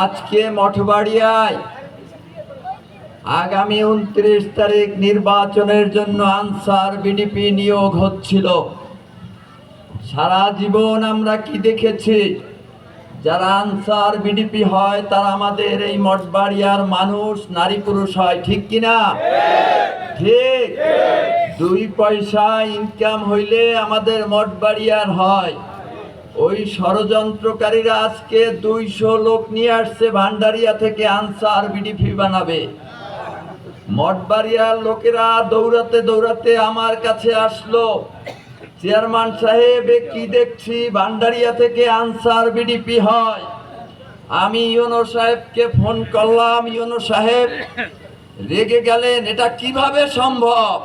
আজকে মঠবাড়িয়ায় আগামী উনত্রিশ তারিখ নির্বাচনের জন্য আনসার বিডিপি নিয়োগ হচ্ছিল। সারা জীবন আমরা কি দেখেছি? যারা আনসার বিডিপি হয় তারা আমাদের এই মঠবাড়িয়ার মানুষ নারী পুরুষ হয় ঠিক কিনা ঠিক। দুই পয়সা ইনকাম হইলে আমাদের মঠবাড়িয়ার হয়। ওই ষড়যন্ত্রকারীরা আজকে দুইশো লোক নিয়ে আসছে ভান্ডারিয়া থেকে আনসার বিডিপি বানাবে। মঠবাড়িয়ার লোকেরা দৌড়াতে দৌড়াতে আমার কাছে আসলো। চেয়ারম্যান সাহেব কি দেখছি? ভান্ডারিয়া থেকে আনসার বিডিপি হয়। আমি ইউনো সাহেবকে ফোন করলাম। ইউনো সাহেব, রেগে গেলেন। এটা কীভাবে সম্ভব?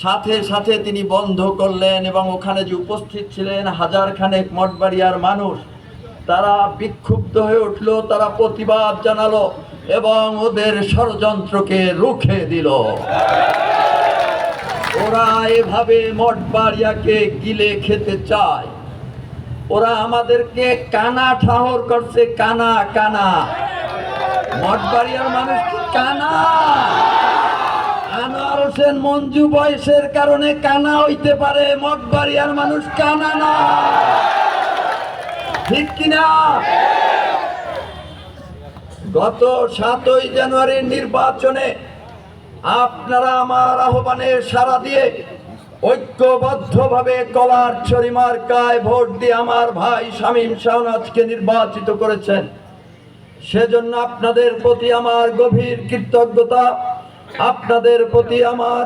সাথে সাথে তিনি বন্ধ করলেন এবং ওখানে যে উপস্থিত ছিলেন হাজার খানেক মঠবাড়িয়ার মানুষ, তারা বিক্ষুব্ধ হয়ে উঠল, তারা প্রতিবাদ জানালো এবং ওদের ষড়যন্ত্রকে রুখে দিল। ওরা এভাবে মঠবাড়িয়াকে গিলে খেতে চায়। ওরা আমাদেরকে কানা ঠাহর করছে, কানা কানা। মঠবাড়িয়ার মানুষ কানা? হোসেন মঞ্জু বয়সের কারণে কানা হইতে পারে মঠবাড়িয়ার মানুষ কানা না। ঠিক কিনা? গত সাতই জানুয়ারির নির্বাচনে আপনারা আমার আহ্বানে সাড়া দিয়ে ঐক্যবদ্ধভাবে কলার ছড়ি মার্কায় ভোট দিয়ে আমার ভাই শামীম শাহনাজকে নির্বাচিত করেছেন। সেজন্য আপনাদের প্রতি আমার গভীর কৃতজ্ঞতা। আপনাদের প্রতি আমার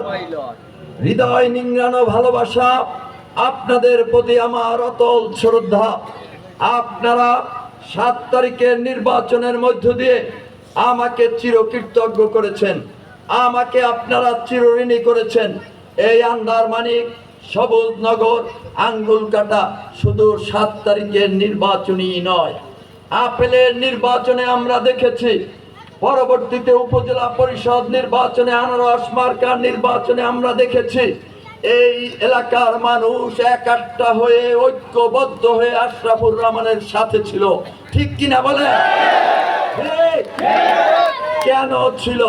হৃদয় নিংড়ানো ভালোবাসা, আপনাদের প্রতি আমার অতল শ্রদ্ধা। আপনারা সাত তারিখের নির্বাচনের মধ্য দিয়ে আমাকে চিরকৃতজ্ঞ করেছেন। আমাকে আপনারা চিরঋণী করেছেন। এই আন্দার মানিক সবুজ নগর আঙ্গুল কাটা শুধু সাত তারিখের নির্বাচনই নয়। আপেলের নির্বাচনে আমরা দেখেছি পরবর্তীতে উপজেলা পরিষদ নির্বাচনে আনারস মার্কার নির্বাচনে আমরা দেখেছি, এই এলাকার মানুষ একাট্টা হয়ে ঐক্যবদ্ধ হয়ে আশরাফুর রহমানের সাথে ছিল। ঠিক কিনা বলে কেন ছিল?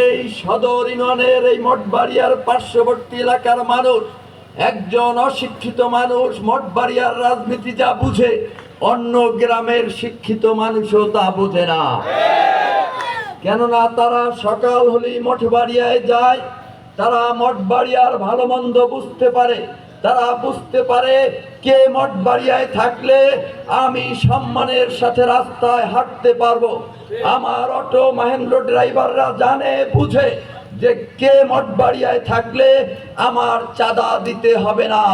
এই সদর ইউনিয়নের এই মঠবাড়িয়ার পার্শ্ববর্তী এলাকার মানুষ, একজন অশিক্ষিত মানুষ, মঠবাড়িয়ার রাজনীতি যা বুঝে, অন্য গ্রামের শিক্ষিত মানুষও তা বোঝে না। কেননা তারা সকাল হলেই মঠবাড়িয়ায় যায়। তারা মঠবাড়িয়ার ভালো মন্দ বুঝতে পারে। তারা বুঝতে পারে কে মঠবাড়িয়ায় থাকলে আমি সম্মানের সাথে রাস্তায় হাঁটতে পারব। আমার অটো মাহেন্দ্র ড্রাইভাররা জানে, বুঝে যে কে মঠবাড়িয়ায় থাকলে আমার চাঁদা দিতে হবে না।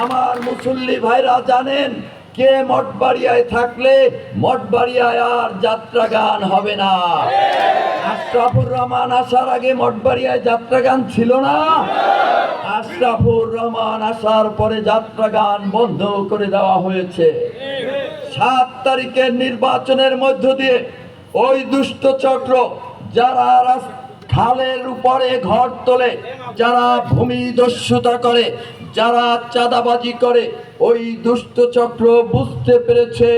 আমার মুসল্লি ভাইরা জানেন কে মঠবাড়িয়ায় থাকলে মঠবাড়িয়ায় আর যাত্রা গান হবে না? আশরাফুর রহমান আসার আগে মঠবাড়িয়ায় যাত্রা গান ছিল না? আশরাফুর রহমান আসার পরে যাত্রা গান বন্ধ করে দেওয়া হয়েছে। সাত তারিখের নির্বাচনের মধ্য দিয়ে ওই দুষ্ট চক্র যারা খালের উপরে ঘর তোলে, যারা ভূমি দস্যুতা করে যারা চাঁদাবাজি করে, ওই দুষ্ট চক্র বুঝতে পেরেছে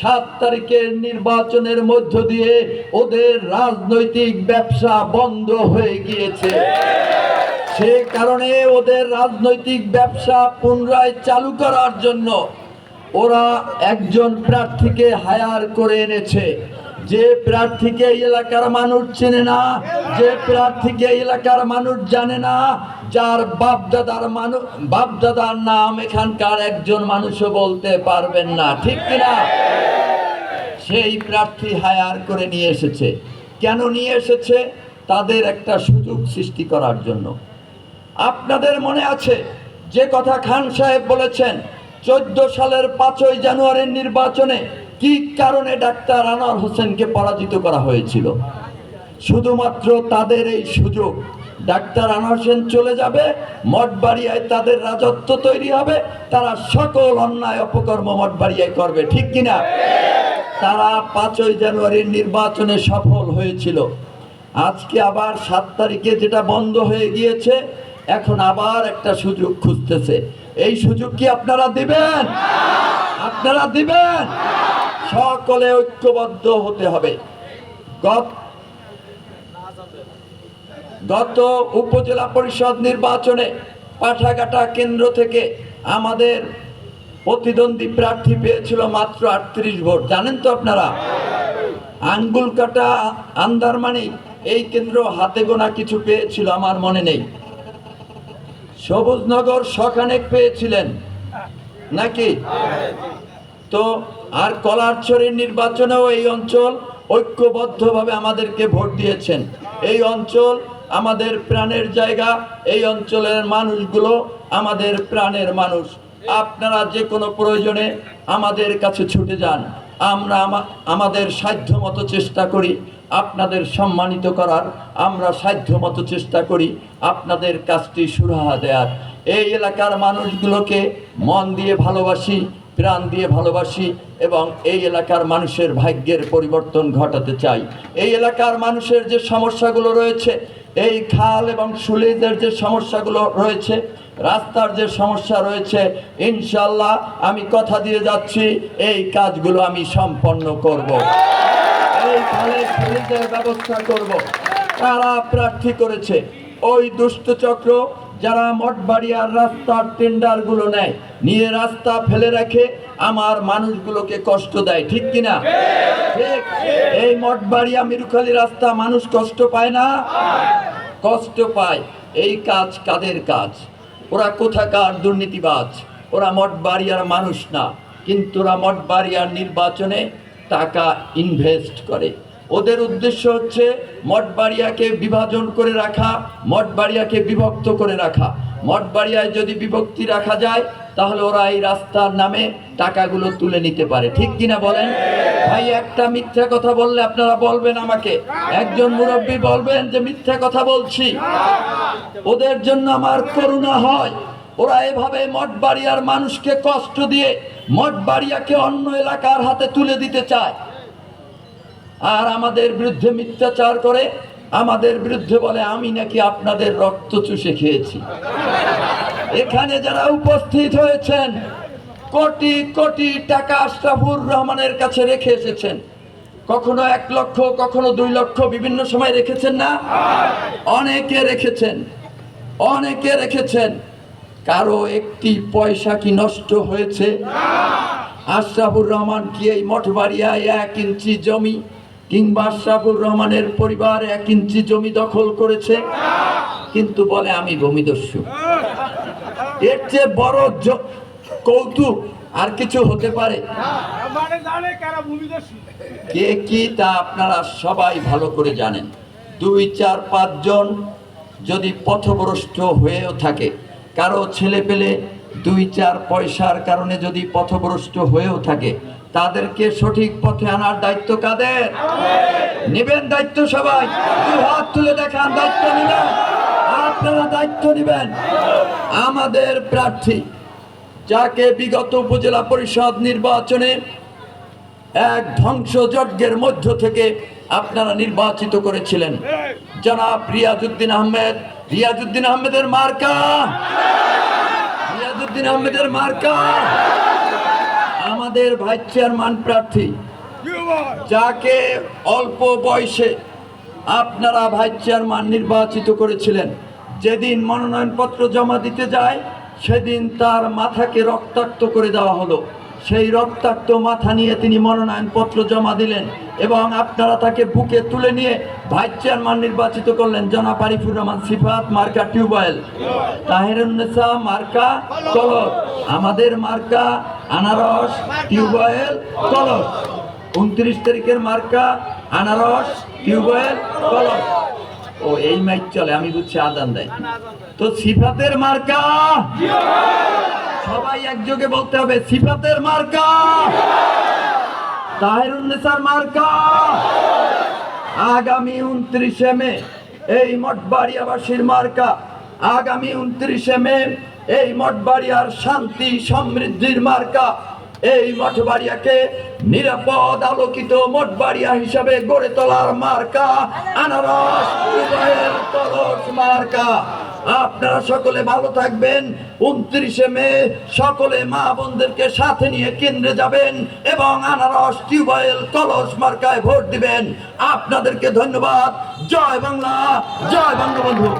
সাত তারিখের নির্বাচনের মধ্য দিয়ে ওদের রাজনৈতিক ব্যবসা বন্ধ হয়ে গিয়েছে। সে কারণে ওদের রাজনৈতিক ব্যবসা পুনরায় চালু করার জন্য ওরা একজন প্রার্থীকে হায়ার করে এনেছে। যে প্রার্থীকে এলাকার মানুষ চেনে না, যে প্রার্থীকে এলাকার মানুষ জানে না, যার বাপদাদার মানুষ বাপদাদার নাম এখানকার একজন মানুষও বলতে পারবেন না, ঠিক কিনা? সেই প্রার্থী হায়ার করে নিয়ে এসেছে। কেন নিয়ে এসেছে? তাদের একটা সুযোগ সৃষ্টি করার জন্য। আপনাদের মনে আছে, যে কথা খান সাহেব বলেছেন, চোদ্দ সালের পাঁচই জানুয়ারির নির্বাচনে কি কারণে ডাক্তার আনোয়ার হোসেনকে পরাজিত করা হয়েছিল? শুধুমাত্র তাদের এই সুযোগ। ডাক্তার আনোয়ার হোসেন চলে যাবে, মঠবাড়িয়ায় তাদের রাজত্ব তৈরি হবে, তারা সকল অন্যায় অপকর্ম মঠবাড়িয়ায় করবে, ঠিক কিনা? তারা পাঁচই জানুয়ারির নির্বাচনে সফল হয়েছিল। আজকে আবার সাত তারিখে যেটা বন্ধ হয়ে গিয়েছে, এখন আবার একটা সুযোগ খুঁজতেছে। এই সুযোগ কি আপনারা দিবেন? আপনারা দিবেন? সকলে ঐক্যবদ্ধ হতে হবে। গত উপজেলা পরিষদ নির্বাচনে পাঠাঘাটা কেন্দ্র থেকে আমাদের প্রতিদ্বন্দ্বী প্রার্থী পেয়েছিল মাত্র আটত্রিশ ভোট। জানেন তো আপনারা? আঙ্গুল কাটা আন্দারমানি এই কেন্দ্র হাতে গোনা কিছু পেয়েছিল আমার মনে নেই। সবুজনগর শখানেক পেয়েছিলেন। নাকি? তো আর কলারছড়ির নির্বাচনেও এই অঞ্চল ঐক্যবদ্ধভাবে আমাদেরকে ভোট দিয়েছেন। এই অঞ্চল আমাদের প্রাণের জায়গা, এই অঞ্চলের মানুষগুলো আমাদের প্রাণের মানুষ। আপনারা যে কোনো প্রয়োজনে আমাদের কাছে ছুটে যান। আমরা আমাদের সাধ্য মতো চেষ্টা করি আপনাদের সম্মানিত করার। আমরা সাধ্য মতো চেষ্টা করি আপনাদের কাজটি সুরাহা দেওয়ার এই এলাকার মানুষগুলোকে মন দিয়ে ভালোবাসি প্রাণ দিয়ে ভালোবাসি এবং এই এলাকার মানুষের ভাগ্যের পরিবর্তন ঘটাতে চাই এই এলাকার মানুষের যে সমস্যাগুলো রয়েছে, এই খাল এবং সুলিদের যে সমস্যাগুলো রয়েছে, রাস্তার যে সমস্যা রয়েছে ইনশাল্লাহ আমি কথা দিয়ে যাচ্ছি, এই কাজগুলো আমি সম্পন্ন করব। এই খালের সুলিদের ব্যবস্থা করব। তারা প্রার্থী করেছে ওই দুষ্ট চক্র যারা মঠবাড়িয়ার রাস্তার টেন্ডারগুলো নেয়, নিয়ে রাস্তা ফেলে রাখে আমার মানুষগুলোকে কষ্ট দেয়, ঠিক কিনা? ঠিক। এই মঠবাড়িয়া মিরুখালি রাস্তা মানুষ কষ্ট পায় না? কষ্ট পায়। এই কাজ কাদের কাজ? ওরা কোথাকার দুর্নীতিবাজ? ওরা মঠবাড়িয়ার মানুষ না। কিন্তু ওরা মঠবাড়িয়ার নির্বাচনে টাকা ইনভেস্ট করে। ওদের উদ্দেশ্য হচ্ছে মঠবাড়িয়াকে বিভাজন করে রাখা, মঠবাড়িয়াকে বিভক্ত করে রাখা। মঠবাড়িয়ায় যদি বিভক্তি রাখা যায়, তাহলে ওরা এই রাস্তার নামে টাকাগুলো তুলে নিতে পারে। ঠিক কিনা বলেন? ভাই, একটা মিথ্যা কথা বললে আপনারা বলবেন আমাকে? একজন মুরব্বী বলবেন যে, মিথ্যা কথা বলছি। ওদের জন্য আমার করুণা হয়। ওরা এভাবে মঠবাড়িয়ার মানুষকে কষ্ট দিয়ে মঠবাড়িয়াকে অন্য এলাকার হাতে তুলে দিতে চায়। আর আমাদের বিরুদ্ধে মিথ্যাচার করে, আমাদের বিরুদ্ধে বলে, আমি নাকি আপনাদের রক্ত চুষে খেয়েছি। এখানে যারা উপস্থিত হয়েছেন, কোটি কোটি টাকা আশরাফুর রহমানের কাছে রেখে এসেছেন। কখনো এক লক্ষ, কখনো দুই লক্ষ বিভিন্ন সময় রেখেছেন না? অনেকে রেখেছেন অনেকে রেখেছেন। কারও একটি পয়সা কি নষ্ট হয়েছে? আশরাফুর রহমান কি এই মঠবাড়িয়ায় এক ইঞ্চি জমি কিংবা আশরাফুর রহমানের পরিবার এক ইঞ্চি জমি দখল করেছে, কিন্তু বলে, আমি ভূমিদস্যু। এর চেয়ে বড় কৌতুক আর কিছু হতে পারে? কে কি তা আপনারা সবাই ভালো করে জানেন। দুই, চার পাঁচজন যদি পথভ্রষ্ট হয়েও থাকে, কারও ছেলে পেলে দুই, চার পয়সার কারণে যদি পথভ্রষ্ট হয়েও থাকে তাদেরকে সঠিক পথে আনার দায়িত্ব কাদের? নেবেন দায়িত্ব সবাই। হাত তুলে দেখান, দায়িত্ব নেবেন। আপনারা দায়িত্ব নেবেন। আমাদের প্রার্থী, যাকে বিগত উপজেলা পরিষদ নির্বাচনে এক ধ্বংসযজ্ঞের মধ্য থেকে আপনারা নির্বাচিত করেছিলেন। জনাব রিয়াজুদ্দিন আহমেদ। রিয়াজুদ্দিন আহমেদের মার্কা? রিয়াজুদ্দিন আহমেদের মার্কা? আমাদের ভাইস চেয়ারম্যান প্রার্থী, যাকে অল্প বয়সে আপনারা ভাইস চেয়ারম্যান নির্বাচিত করেছিলেন। যেদিন মনোনয়নপত্র জমা দিতে যায়, সেদিন তার মাথাকে রক্তাক্ত করে দেওয়া হলো। সেই রক্তাক্ত মাথা নিয়ে তিনি মনোনয়নপত্র জমা দিলেন এবং আপনারা তাকে বুকে তুলে নিয়ে ভাইস চেয়ারম্যান নির্বাচিত করলেন, জনাব আরিফুর রহমান, সিফাত মার্কা টিউবওয়েল। তাহিরুন্নেসা মার্কা কলস। আমাদের মার্কা আনারস টিউবওয়েল কলস। উনত্রিশ তারিখের মার্কা আনারস টিউবওয়েল কলস। ও এই মাইক চলে আমি বুঝছি আদান দেয়। তো সিফাতের মার্কা? সবাই একযোগে বলতে হবে সিফাতের মার্কা? তাহেরুন্নেসার মার্কা? আগামী উনত্রিশে মে এই মঠবাড়িয়াবাসীর মার্কা। আগামী উনত্রিশে মে এই মঠবাড়িয়ার শান্তি সমৃদ্ধির মার্কা। এই মঠবাড়িয়াকে নিরাপদ আলোকিত মঠবাড়িয়া হিসাবে গড়ে তোলার মার্কা, আনারস মার্কা। আপনারা সকলে ভালো থাকবেন, উনত্রিশে মে সকলে মা বোনদেরকে সাথে নিয়ে কেন্দ্রে যাবেন এবং আনারস, টিউবওয়েল কলস মার্কায় ভোট দিবেন। আপনাদেরকে ধন্যবাদ। জয় বাংলা, জয় বঙ্গবন্ধু।